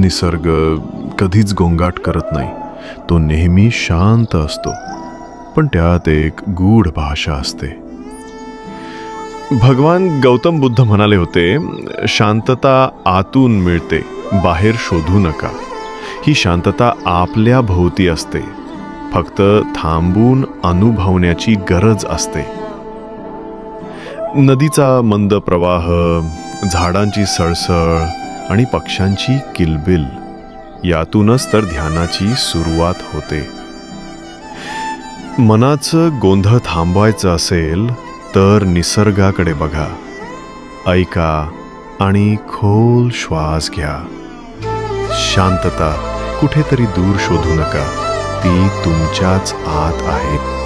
निसर्ग कधीच गोंगाट करत नाही. तो नेहमी शांत असतो पण त्यात एक गूढ भाषा असते. भगवान गौतम बुद्ध म्हणाले होते शांतता आतून मिळते बाहेर शोधू नका. ही शांतता आपल्या भोवती असते. फक्त थांबून अनुभवण्याची गरज असते. नदीचा मंद प्रवाह झाडांची सळसळ आणि पक्ष्यांची किलबिल. यातूनच तर ध्यानाची सुरुवात होते. मनाचं गोंधळ थांबवायचं असेल तर निसर्गाकडे बघा. ऐका आणि खोल श्वास घ्या. शांतता कुठेतरी दूर शोधू नका. ती तुमच्याच आत आहे.